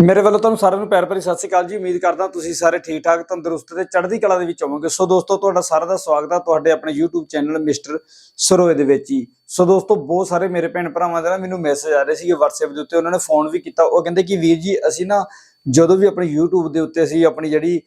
ਮੇਰੇ ਵੱਲੋਂ ਤੁਹਾਨੂੰ ਸਾਰਿਆਂ ਨੂੰ ਪਿਆਰ ਭਰੀ ਸਤਿ ਸ਼੍ਰੀ ਅਕਾਲ ਜੀ। ਉਮੀਦ ਕਰਦਾ ਤੁਸੀਂ ਸਾਰੇ ਠੀਕ ਠਾਕ, ਤੰਦਰੁਸਤ ਤੇ ਚੜ੍ਹਦੀ ਕਲਾ ਦੇ ਵਿੱਚ ਹੋਵੋਗੇ। ਸੋ ਦੋਸਤੋ, ਤੁਹਾਡਾ ਸਾਰਿਆਂ ਦਾ ਸਵਾਗਤ ਹੈ ਤੁਹਾਡੇ ਆਪਣੇ YouTube ਚੈਨਲ ਮਿਸਟਰ ਸਰੋਏ ਦੇ ਵਿੱਚ ਹੀ। ਸੋ ਦੋਸਤੋ, ਬਹੁਤ ਸਾਰੇ ਮੇਰੇ ਭੈਣ ਭਰਾਵਾਂ ਦੇ ਨਾਲ ਮੈਨੂੰ ਮੈਸੇਜ ਆ ਰਹੇ ਸੀਗੇ WhatsApp ਦੇ ਉੱਤੇ। ਉਹਨਾਂ ਨੇ ਫੋਨ ਵੀ ਕੀਤਾ। ਉਹ ਕਹਿੰਦੇ ਕਿ ਵੀਰ ਜੀ, ਅਸੀਂ ਨਾ ਜਦੋਂ ਵੀ ਆਪਣੀ YouTube ਦੇ ਉੱਤੇ ਅਸੀਂ ਆਪਣੀ ਜਿਹੜੀ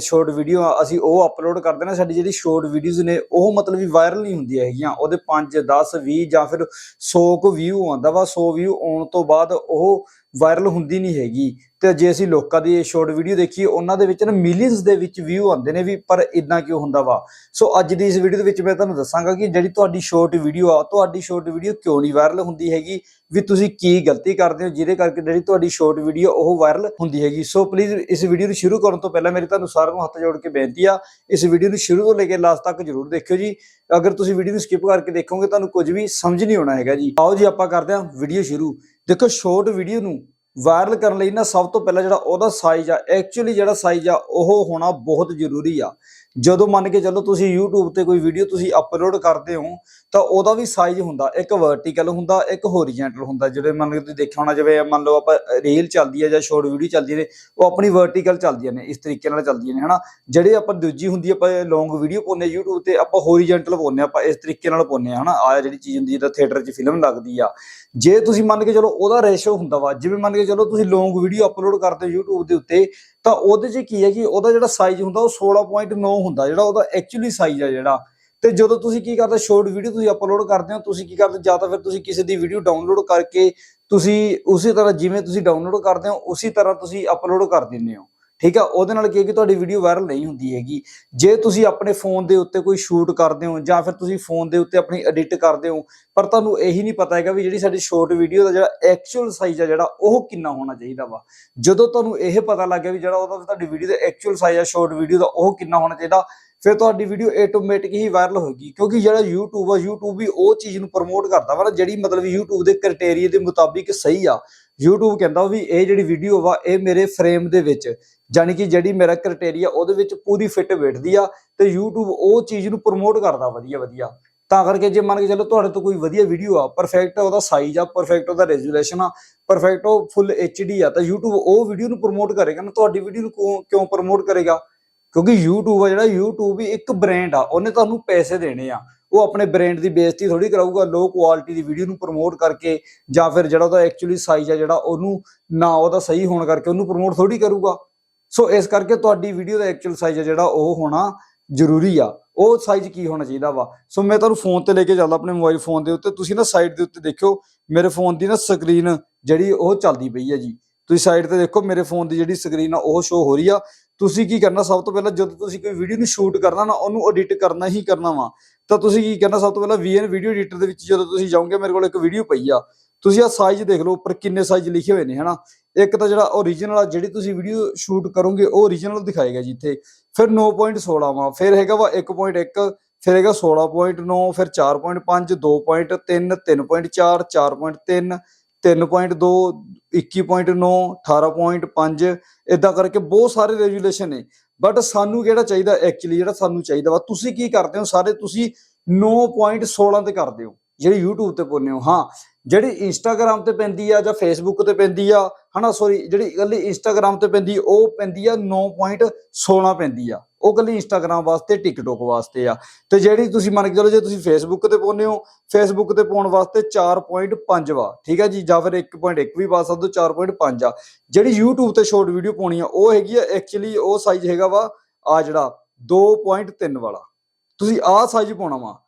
ਸ਼ਾਰਟ ਵੀਡੀਓ ਆ, ਅਸੀਂ ਉਹ ਅਪਲੋਡ ਕਰਦੇ ਨੇ, ਸਾਡੀ ਜਿਹੜੀ ਸ਼ਾਰਟ ਵੀਡੀਓਜ਼ ਨੇ, ਉਹ ਮਤਲਬ ਵੀ ਵਾਇਰਲ ਨਹੀਂ ਹੁੰਦੀਆਂ ਹੈਗੀਆਂ। ਉਹਦੇ 5 10 20 ਜਾਂ ਫਿਰ 100 ਕੁ ਵਿਊ ਆਉਂਦਾ ਵਾ 100 ਵਿਊ ਆਉਣ ਤੋਂ ਬਾਅਦ ਉਹ ਵਾਇਰਲ ਹੁੰਦੀ ਨਹੀਂ ਹੈਗੀ। ਤੇ ਜੇ ਅਸੀਂ ਲੋਕਾਂ ਦੀ ਇਹ ਸ਼ਾਰਟ ਵੀਡੀਓ ਦੇਖੀਏ, ਉਹਨਾਂ ਦੇ ਵਿੱਚ ਨਾ ਮਿਲੀਅਨਸ ਦੇ ਵਿੱਚ ਵਿਊ ਆਉਂਦੇ ਨੇ ਵੀ, ਪਰ ਇਦਾਂ ਕਿਉਂ ਹੁੰਦਾ ਵਾ? ਸੋ ਅੱਜ ਦੀ ਇਸ ਵੀਡੀਓ ਦੇ ਵਿੱਚ ਮੈਂ ਤੁਹਾਨੂੰ ਦੱਸਾਂਗਾ ਕਿ ਜਿਹੜੀ ਤੁਹਾਡੀ ਸ਼ਾਰਟ ਵੀਡੀਓ ਆ, ਤੁਹਾਡੀ ਸ਼ਾਰਟ ਵੀਡੀਓ ਕਿਉਂ ਨਹੀਂ ਵਾਇਰਲ ਹੁੰਦੀ ਹੈਗੀ? ਵੀ ਤੁਸੀਂ ਕੀ ਗਲਤੀ ਕਰਦੇ ਹੋ, ਜਿਹਦੇ ਕਰਕੇ ਜਿਹੜੀ ਤੁਹਾਡੀ ਸ਼ਾਰਟ ਵੀਡੀਓ ਉਹ ਵਾਇਰਲ ਹੁੰਦੀ ਹੈਗੀ। ਸੋ ਪਲੀਜ਼ ਇਸ ਵੀਡੀਓ ਨੂੰ ਸ਼ੁਰੂ ਕਰਨ ਤੋਂ ਪਹਿਲਾਂ ਮੇਰੀ ਤੁਹਾਨੂੰ ਸਾਰਿਆਂ ਨੂੰ ਹੱਥ ਜੋੜ ਕੇ ਬੇਨਤੀ ਆ, ਇਸ ਵੀਡੀਓ ਨੂੰ ਸ਼ੁਰੂ ਤੋਂ ਲੈ ਕੇ ਲਾਸਟ ਤੱਕ ਜਰੂਰ ਦੇਖਿਓ ਜੀ। ਅਗਰ ਤੁਸੀਂ ਵੀਡੀਓ ਨੂੰ ਸਕਿਪ ਕਰਕੇ ਦੇਖੋਗੇ, ਤੁਹਾਨੂੰ ਕੁਝ ਵੀ ਸਮਝ ਨਹੀਂ ਆਉਣਾ ਹੈਗਾ ਜੀ। ਆਓ ਜੀ, ਆਪਾਂ ਕਰਦੇ ਹਾਂ ਵੀਡੀਓ ਸ਼ੁਰੂ। ਦੇਖੋ ਸ਼ਾਰਟ ਵੀਡੀਓ ਨੂੰ ਵਾਇਰਲ ਕਰਨ ਲਈ ਨਾ ਸਭ ਤੋਂ ਪਹਿਲਾਂ ਜਿਹੜਾ ਉਹਦਾ ਸਾਈਜ਼ ਆ ਐਕਚੁਅਲੀ ਜਿਹੜਾ ਸਾਈਜ਼ ਆ, ਉਹ ਹੋਣਾ ਬਹੁਤ ਜ਼ਰੂਰੀ ਆ। ਜਦੋਂ ਮੰਨ ਕੇ ਚੱਲੋ ਤੁਸੀਂ YouTube ਤੇ ਕੋਈ ਵੀਡੀਓ ਤੁਸੀਂ ਅਪਲੋਡ ਕਰਦੇ ਹੋ, ਤਾਂ ਉਹਦਾ ਵੀ ਸਾਈਜ਼ ਹੁੰਦਾ, ਇੱਕ ਵਰਟੀਕਲ ਹੁੰਦਾ, ਇੱਕ ਹੋਰੀਜ਼ੋਨਟਲ ਹੁੰਦਾ। ਜਿਹੜੇ ਮੰਨ ਕੇ ਤੁਸੀਂ ਦੇਖਿਆ ਹੋਣਾ, ਜਿਵੇਂ ਮੰਨ ਲਓ ਆਪਾਂ ਰੀਲ ਚੱਲਦੀ ਹੈ ਜਾਂ ਸ਼ਾਰਟ ਵੀਡੀਓ ਚੱਲਦੀ ਨੇ ਉਹ ਆਪਣੀ ਵਰਟੀਕਲ ਚੱਲਦੀਆਂ ਨੇ, ਇਸ ਤਰੀਕੇ ਨਾਲ ਚੱਲਦੀਆਂ ਨੇ, ਹਨਾ? ਜਿਹੜੇ ਆਪਾਂ ਦੂਜੀ ਹੁੰਦੀ ਆਪਾਂ ਲੌਂਗ ਵੀਡੀਓ ਪਾਉਂਦੇ YouTube ਤੇ, ਆਪਾਂ ਹੋਰੀਜ਼ੋਨਟਲ ਪਾਉਂਦੇ ਆ ਆਪਾਂ ਇਸ ਤਰੀਕੇ ਨਾਲ ਪਾਉਂਦੇ ਆ ਹਨਾ? ਆ ਜਿਹੜੀ ਚੀਜ਼ ਹੁੰਦੀ ਜਿਹਦਾ ਥੀਏਟਰ 'ਚ ਫਿਲਮ ਲੱਗਦੀ ਆ। ਜੇ ਤੁਸੀਂ ਮੰਨ ਕੇ ਚਲੋ ਉਹਦਾ ਰੇਸ਼ੋ ਹੁੰਦਾ ਵਾ, ਜਿਵੇਂ ਮੰਨ ਕੇ ਚਲੋ ਤੁਸੀਂ ਲੌਂਗ ਵੀਡੀਓ ਅਪਲੋਡ ਕਰਦੇ ਹੋ YouTube ਦੇ ਉੱਤੇ, ਤਾਂ ਉਹਦੇ 'ਚ ਕੀ ਹੈ ਕਿ ਉਹਦਾ ਜਿਹੜਾ ਸਾਈਜ਼ ਹੁੰਦਾ ਉਹ 16.9 ਹੁੰਦਾ, ਜਿਹੜਾ ਉਹਦਾ ਐਕਚੁਅਲੀ ਸਾਈਜ਼ ਆ ਜਿਹੜਾ। ਤੇ ਜਦੋਂ ਤੁਸੀਂ ਕੀ ਕਰਦੇ ਸ਼ਾਰਟ ਵੀਡੀਓ ਤੁਸੀਂ ਅਪਲੋਡ ਕਰਦੇ ਹੋ, ਤੁਸੀਂ ਕੀ ਕਰਦੇ, ਜਾਂ ਤਾਂ ਫਿਰ ਤੁਸੀਂ ਕਿਸੇ ਦੀ ਵੀਡੀਓ ਡਾਊਨਲੋਡ ਕਰਕੇ ਤੁਸੀਂ ਉਸੇ ਤਰ੍ਹਾਂ ਜਿਵੇਂ ਤੁਸੀਂ ਡਾਊਨਲੋਡ ਕਰਦੇ ਹੋ, ਉਸੇ ਤਰ੍ਹਾਂ ਤੁਸੀਂ ਅਪਲੋਡ ਕਰ ਦਿੰਦੇ ਹੋ। ਠੀਕ ਆ, ਉਹਦੇ ਨਾਲ ਕੀ ਹੈ ਕਿ ਤੁਹਾਡੀ ਵੀਡੀਓ ਵਾਇਰਲ ਨਹੀਂ ਹੁੰਦੀ ਹੈਗੀ। ਜੇ ਤੁਸੀਂ ਆਪਣੇ ਫੋਨ ਦੇ ਉੱਤੇ ਕੋਈ ਸ਼ੂਟ ਕਰਦੇ ਹੋ ਜਾਂ ਫਿਰ ਤੁਸੀਂ ਫੋਨ ਦੇ ਉੱਤੇ ਆਪਣੀ ਐਡਿਟ ਕਰਦੇ ਹੋ, ਪਰ ਤੁਹਾਨੂੰ ਇਹੀ ਨਹੀਂ ਪਤਾ ਹੈਗਾ ਵੀ ਜਿਹੜੀ ਸਾਡੀ ਸ਼ਾਰਟ ਵੀਡੀਓ ਦਾ ਜਿਹੜਾ ਐਕਚੁਅਲ ਸਾਈਜ਼ ਆ ਜਿਹੜਾ, ਉਹ ਕਿੰਨਾ ਹੋਣਾ ਚਾਹੀਦਾ ਵਾ। ਜਦੋਂ ਤੁਹਾਨੂੰ ਇਹ ਪਤਾ ਲੱਗ ਗਿਆ ਵੀ ਜਿਹੜਾ ਉਹਦਾ ਤੁਹਾਡੀ ਵੀਡੀਓ ਦਾ ਐਕਚੁਅਲ ਸਾਈਜ਼ ਆ ਸ਼ਾਰਟ ਵੀਡੀਓ ਦਾ, ਉਹ ਕਿੰਨਾ ਹੋਣਾ ਚਾਹੀਦਾ ਫਿਰ ਤੁਹਾਡੀ ਵੀਡੀਓ ਆਟੋਮੈਟਿਕ ਹੀ ਵਾਇਰਲ ਹੋਏਗੀ। ਕਿਉਂਕਿ ਜਿਹੜਾ YouTube ਆ, YouTube ਵੀ ਉਹ ਚੀਜ਼ ਨੂੰ ਪ੍ਰਮੋਟ ਕਰਦਾ ਵਾ ਜਿਹੜੀ ਮਤਲਬ YouTube ਦੇ ਕ੍ਰਾਈਟੇਰੀਆ ਦੇ ਮੁਤਾਬਿਕ ਸਹੀ ਆ। YouTube ਕਹਿੰਦਾ ਵੀ ਇਹ ਜਿਹੜੀ ਵੀਡੀਓ ਵਾ, ਇਹ ਮੇਰੇ ਫਰੇਮ ਦੇ ਵਿੱਚ ਜਾਨੀ ਕਿ ਜਿਹੜੀ ਮੇਰਾ ਕ੍ਰਾਈਟੇਰੀਆ ਉਹਦੇ ਵਿੱਚ ਪੂਰੀ ਫਿੱਟ ਬੈਠਦੀ ਆ ਤੇ YouTube ਉਹ ਚੀਜ਼ ਨੂੰ ਪ੍ਰਮੋਟ ਕਰਦਾ ਵਧੀਆ ਵਧੀਆ। ਤਾਂ ਕਰਕੇ ਜੇ ਮੰਨ ਕੇ ਚੱਲੋ ਤੁਹਾਡੇ ਤੋਂ ਕੋਈ ਵਧੀਆ ਵੀਡੀਓ ਆ ਪਰਫੈਕਟ ਉਹਦਾ ਸਾਈਜ਼ ਆ ਪਰਫੈਕਟ ਉਹਦਾ ਰੈਜ਼ੋਲੂਸ਼ਨ ਆ ਪਰਫੈਕਟ ਉਹ ਫੁੱਲ HD ਆ, ਤਾਂ YouTube ਉਹ ਵੀਡੀਓ ਨੂੰ ਪ੍ਰਮੋਟ ਕਰੇਗਾ ਨਾ, ਤੁਹਾਡੀ ਵੀਡੀਓ ਨੂੰ ਕਿਉਂ- ਕਿਉਂ ਪ੍ਰਮੋਟ ਕਰੇਗਾ? ਕਿਉਂਕਿ YouTube ਆ, ਜਿਹੜਾ YouTube ਵੀ ਇੱਕ ਬ੍ਰਾਂਡ ਆ, ਉਹਨੇ ਤੁਹਾਨੂੰ ਪੈਸੇ ਦੇਣੇ ਆ। ਉਹ ਆਪਣੇ ਬ੍ਰਾਂਡ ਦੀ ਬੇਇੱਜ਼ਤੀ ਥੋੜੀ ਕਰਾਊਗਾ ਲੋ ਕੁਆਲਿਟੀ ਦੀ ਵੀਡੀਓ ਨੂੰ ਪ੍ਰਮੋਟ ਕਰਕੇ ਜਾਂ ਫਿਰ ਜਿਹੜਾ ਉਹਦਾ ਐਕਚੁਅਲੀ ਸਾਈਜ਼ ਆ, ਜਿਹੜਾ ਉਹਨੂੰ ਨਾ ਉਹਦਾ ਸਹੀ ਹੋਣ ਕਰਕੇ ਉਹਨੂੰ ਪ੍ਰਮੋਟ ਥੋੜੀ ਕਰੂਗਾ। ਸੋ ਇਸ ਕਰਕੇ ਤੁਹਾਡੀ ਵੀਡੀਓ ਦਾ ਐਕਚੁਅਲ ਸਾਈਜ਼ ਆ, ਜਿਹੜਾ ਉਹ ਹੋਣਾ ਜ਼ਰੂਰੀ ਆ। ਉਹ ਸਾਈਜ਼ ਕੀ ਹੋਣਾ ਚਾਹੀਦਾ ਵਾ? ਸੋ ਮੈਂ ਤੁਹਾਨੂੰ ਫੋਨ ਤੇ ਲੈ ਕੇ ਚੱਲਦਾ, ਆਪਣੇ ਮੋਬਾਈਲ ਫੋਨ ਦੇ ਉੱਤੇ। ਤੁਸੀਂ ਨਾ ਸਾਈਡ ਦੇ ਉੱਤੇ ਦੇਖਿਓ, ਮੇਰੇ ਫੋਨ ਦੀ ਨਾ ਸਕਰੀਨ ਜਿਹੜੀ ਉਹ ਚੱਲਦੀ ਪਈ ਹੈ ਜੀ। ਤੁਸੀਂ ਸਾਈਡ ਤੇ ਦੇਖੋ, ਮੇਰੇ ਫੋਨ ਦੀ ਜਿਹੜੀ ਸਕਰੀਨ ਆ, ਉਹ ਸ਼ੋ ਹੋ ਰਹੀ ਆ। ਤੁਸੀਂ ਕੀ ਕਰਨਾ? ਸਭ ਤੋਂ ਪਹਿਲਾਂ ਜਦੋਂ ਤੁਸੀਂ ਕੋਈ ਵੀਡੀਓ ਨੂੰ ਸ਼ੂਟ ਕਰਨਾ ਨਾ, ਉਹਨੂੰ ਐਡਿਟ ਕਰਨਾ ਹੀ ਕਰਨਾ ਵਾ। ਤਾਂ ਤੁਸੀਂ ਕੀ ਕਰਨਾ? ਸਭ ਤੋਂ ਪਹਿਲਾਂ VN ਵੀਡੀਓ ਐਡੀਟਰ ਦੇ ਵਿੱਚ ਜਦੋਂ ਤੁਸੀਂ ਜਾਓਗੇ, ਮੇਰੇ ਕੋਲ ਇੱਕ ਵੀਡੀਓ ਪਈ ਆ। ਤੁਸੀਂ ਆ ਸਾਈਜ਼ ਦੇਖ ਲਓ, ਉੱਪਰ ਕਿੰਨੇ ਸਾਈਜ਼ ਲਿਖੇ ਹੋਏ ਨੇ, ਹਨਾ? ਇੱਕ ਤਾਂ ਜਿਹੜਾ ਓਰੀਜਨਲ ਆ, ਜਿਹੜੀ ਤੁਸੀਂ ਵੀਡੀਓ ਸ਼ੂਟ ਕਰੋਗੇ, ਉਹ ਓਰੀਜਨਲ ਦਿਖਾਏਗਾ ਜੀ ਇੱਥੇ। ਫਿਰ 9.16 ਵਾ, ਫਿਰ ਹੈਗਾ ਵਾ 1.1 ਫਿਰ ਹੈਗਾ 16.9 ਫਿਰ 4.5 2.3 3.4 4.3 3.2 21.9 18.5 ਇਦਾਂ ਕਰਕੇ ਬਹੁਤ ਸਾਰੇ ਰੈਜੂਲੇਸ਼ਨ ਨੇ। ਬਟ ਸਾਨੂੰ ਕਿਹੜਾ ਚਾਹੀਦਾ? ਐਕਚੁਅਲੀ ਜਿਹੜਾ ਸਾਨੂੰ ਚਾਹੀਦਾ ਵਾ, ਤੁਸੀਂ ਕੀ ਕਰਦੇ ਹੋ? ਸਾਰੇ ਤੁਸੀਂ 9.16 ਤੇ ਕਰਦੇ ਹੋ। ਜਿਹੜੀ YouTube ਤੇ ਪਾਉਂਦੇ ਹੋ, ਹਾਂ। ਜਿਹੜੀ Instagram ਤੇ ਪੈਂਦੀ ਆ ਜਾਂ Facebook ਤੇ ਪੈਂਦੀ ਆ ਹਨਾ ਸੌਰੀ ਜਿਹੜੀ ਇਕੱਲੀ Instagram ਤੇ ਪੈਂਦੀ, ਉਹ ਪੈਂਦੀ ਆ 9.16 ਪੈਂਦੀ ਆ। ਉਹ ਇਕੱਲੀ Instagram ਵਾਸਤੇ ਟਿਕਟੋਕ ਵਾਸਤੇ ਆ। ਤੇ ਜਿਹੜੀ ਤੁਸੀਂ ਮੰਨ ਕੇ ਚਲੋ, ਜੇ ਤੁਸੀਂ ਫੇਸਬੁੱਕ ਤੇ ਪਾਉਂਦੇ ਹੋ ਫੇਸਬੁੱਕ ਤੇ ਪਾਉਣ ਵਾਸਤੇ 4.5 ਵਾ, ਠੀਕ ਆ ਜੀ? ਜਾਂ ਫਿਰ 1.1 ਵੀ ਪਾ ਸਕਦੇ ਹੋ 4.5 ਆ। ਜਿਹੜੀ YouTube ਤੇ ਸ਼ਾਰਟ ਵੀਡੀਓ ਪਾਉਣੀ ਆ, ਉਹ ਹੈਗੀ ਆ ਐਕਚੁਅਲੀ ਉਹ ਸਾਈਜ਼ ਹੈਗਾ ਵਾ, ਆ ਜਿਹੜਾ 2.3 ਵਾਲਾ। ਤੁਸੀਂ ਆਹ ਸਾਈਜ਼ ਪਾਉਣਾ ਵਾ।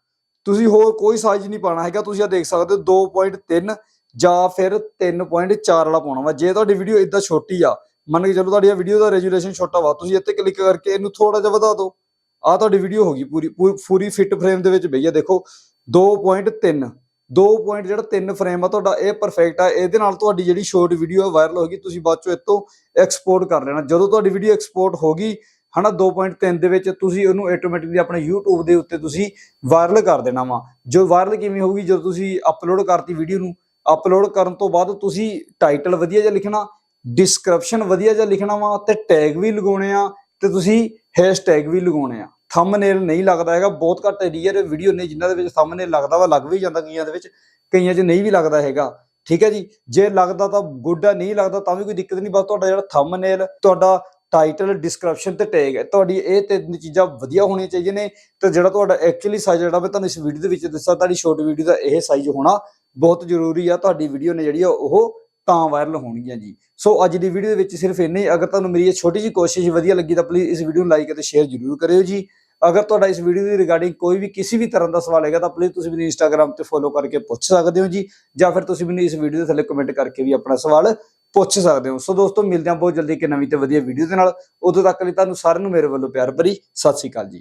ਤੁਸੀਂ ਹੋਰ ਕੋਈ ਸਾਈਜ਼ ਨਹੀਂ ਪਾਣਾ ਹੈਗਾ, ਤੁਸੀਂ ਆ ਦੇਖ ਸਕਦੇ ਹੋ 2.3 ਜਾਂ ਫਿਰ 3.4 ਵਾਲਾ ਪਾਉਣਾ ਵਾ। ਜੇ ਤੁਹਾਡੀ ਵੀਡੀਓ ਇਦਾਂ ਛੋਟੀ ਆ, ਮੰਨ ਕੇ ਚਲੋ ਤੁਹਾਡੀ ਵੀਡੀਓ ਦਾ ਰੈਜ਼ੋਲੂਸ਼ਨ ਛੋਟਾ ਵਾ, ਤੁਸੀਂ ਇੱਥੇ ਕਲਿੱਕ ਕਰਕੇ ਇਹਨੂੰ ਥੋੜਾ ਜਿਹਾ ਵਧਾ ਦਿਓ। ਆ ਤੁਹਾਡੀ ਵੀਡੀਓ ਹੋ ਗਈ ਪੂਰੀ ਪੂਰੀ- ਪੂਰੀ ਫਿੱਟ ਫਰੇਮ ਦੇ ਵਿੱਚ ਬਈ ਆ। ਦੇਖੋ 2.3 2 ਪੁਆਇੰਟ ਜਿਹੜਾ 3 ਫਰੇਮ ਆ ਤੁਹਾਡਾ, ਇਹ ਪਰਫੈਕਟ ਆ। ਇਹਦੇ ਨਾਲ ਤੁਹਾਡੀ ਜਿਹੜੀ ਸ਼ਾਰਟ ਵੀਡੀਓ ਹੈ ਵਾਇਰਲ ਹੋਗੀ ਤੁਸੀਂ ਬਾਅਦ ਚੋਂ ਇਤੋਂ ਐਕਸਪੋਰਟ ਕਰ ਲੈਣਾ। ਜਦੋਂ ਤੁਹਾਡੀ ਵੀਡੀਓ ਐਕਸਪੋਰਟ ਹੋ ਗਈ, ਹਨਾ 2.3 ਦੇ ਵਿੱਚ ਤੁਸੀਂ ਉਹਨੂੰ ਆਟੋਮੈਟਿਕਲੀ ਆਪਣੇ YouTube ਦੇ ਉੱਤੇ ਤੁਸੀਂ ਵਾਇਰਲ ਕਰ ਦੇਣਾ ਵਾ। ਜੋ ਵਾਇਰਲ ਕਿਵੇਂ ਹੋਊਗੀ, ਜਦੋਂ ਤੁਸੀਂ ਅਪਲੋਡ ਕਰਤੀ ਵੀਡੀਓ ਨੂੰ ਅਪਲੋਡ ਕਰਨ ਤੋਂ ਬਾਅਦ ਤੁਸੀਂ ਟਾਈਟਲ ਵਧੀਆ ਜਿਹਾ ਲਿਖਣਾ ਡਿਸਕ੍ਰਿਪਸ਼ਨ ਵਧੀਆ ਜਿਹਾ ਲਿਖਣਾ ਵਾ ਤੇ ਟੈਗ ਵੀ ਲਗਾਉਣੇ ਆ ਤੇ ਤੁਸੀਂ ਹੈਸ਼ਟੈਗ ਵੀ ਲਗਾਉਣੇ ਆ। ਥੰਬਨੇਲ ਨਹੀਂ ਲੱਗਦਾ ਹੈਗਾ, ਬਹੁਤ ਘੱਟ ਰੀਅਰ ਵੀਡੀਓ ਨੇ ਜਿਨ੍ਹਾਂ ਦੇ ਵਿੱਚ ਥੰਬਨੇਲ ਲੱਗਦਾ ਵਾ, ਲੱਗ ਵੀ ਜਾਂਦਾ ਕਈਆਂ ਦੇ ਵਿੱਚ, ਕਈਆਂ 'ਚ ਨਹੀਂ ਵੀ ਲੱਗਦਾ ਹੈਗਾ। ਠੀਕ ਹੈ ਜੀ? ਜੇ ਲੱਗਦਾ ਤਾਂ ਗੁੱਡ ਆ, ਨਹੀਂ ਲੱਗਦਾ ਤਾਂ ਵੀ ਕੋਈ ਦਿੱਕਤ ਨਹੀਂ, ਬਸ ਤੁਹਾਡਾ ਜਿਹੜਾ ਥੰਬਨੇਲ ਤੁਹਾਡਾ ਟਾਈਟਲ ਡਿਸਕ੍ਰਿਪਸ਼ਨ ਤੇ ਟੈਗ ਹੈ। ਤੁਹਾਡੀ ਇਹ ਤਿੰਨ ਚੀਜ਼ਾਂ ਵਧੀਆ ਹੋਣੀਆਂ ਚਾਹੀਦੀਆਂ ਨੇ ਤੇ ਜਿਹੜਾ ਤੁਹਾਡਾ ਐਕਚੁਅਲੀ ਸਾਈਜ਼ ਜਿਹੜਾ ਮੈਂ ਤੁਹਾਨੂੰ ਇਸ ਵੀਡੀਓ ਦੇ ਵਿੱਚ ਦੱਸਿਆ, ਤੁਹਾਡੀ ਸ਼ਾਰਟ ਵੀਡੀਓ ਦਾ ਇਹ ਸਾਈਜ਼ ਹੋਣਾ ਬਹੁਤ ਜ਼ਰੂਰੀ ਆ, ਤੁਹਾਡੀ ਵੀਡੀਓ ਨੇ ਜਿਹੜੀ ਆ ਉਹ ਤਾਂ ਵਾਇਰਲ ਹੋਣਗੀਆਂ ਜੀ। ਸੋ ਅੱਜ ਦੀ ਵੀਡੀਓ ਦੇ ਵਿੱਚ ਸਿਰਫ ਇੰਨਾ ਹੀ। ਅਗਰ ਤੁਹਾਨੂੰ ਮੇਰੀ ਇਹ ਛੋਟੀ ਜਿਹੀ ਕੋਸ਼ਿਸ਼ ਵਧੀਆ ਲੱਗੀ ਤਾਂ ਪਲੀਜ਼ ਇਸ ਵੀਡੀਓ ਨੂੰ ਲਾਈਕ ਅਤੇ ਸ਼ੇਅਰ ਜ਼ਰੂਰ ਕਰਿਓ ਜੀ। ਅਗਰ ਤੁਹਾਡਾ ਇਸ ਵੀਡੀਓ ਦੀ ਰਿਗਾਰਡਿੰਗ ਕੋਈ ਵੀ ਕਿਸੇ ਵੀ ਤਰ੍ਹਾਂ ਦਾ ਸਵਾਲ ਹੈਗਾ ਤਾਂ ਪਲੀਜ਼ ਤੁਸੀਂ ਮੈਨੂੰ ਇੰਸਟਾਗ੍ਰam ਤੇ ਫੋਲੋ ਕਰਕੇ ਪੁੱਛ ਸਕਦੇ ਹੋ ਜੀ, ਜਾਂ ਫਿਰ ਤੁਸੀਂ ਮੈਨੂੰ ਇਸ ਵੀਡੀਓ ਦੇ ਥੱਲੇ ਕਮੈਂਟ ਕਰਕੇ ਵੀ ਆਪਣਾ ਸਵਾਲ ਪੁੱਛ ਸਕਦੇ ਹੋ। ਸੋ ਦੋਸਤੋ, ਮਿਲਦੇ ਹਾਂ ਬਹੁਤ ਜਲਦੀ ਇੱਕ ਨਵੀਂ ਤੇ ਵਧੀਆ ਵੀਡੀਓ ਦੇ ਨਾਲ। ਉਦੋਂ ਤੱਕ ਲਈ ਤੁਹਾਨੂੰ ਸਾਰਿਆਂ ਨੂੰ ਮੇਰੇ ਵੱਲੋਂ ਪਿਆਰ ਭਰੀ ਸਤਿ ਸ਼੍ਰੀ ਅਕਾਲ ਜੀ।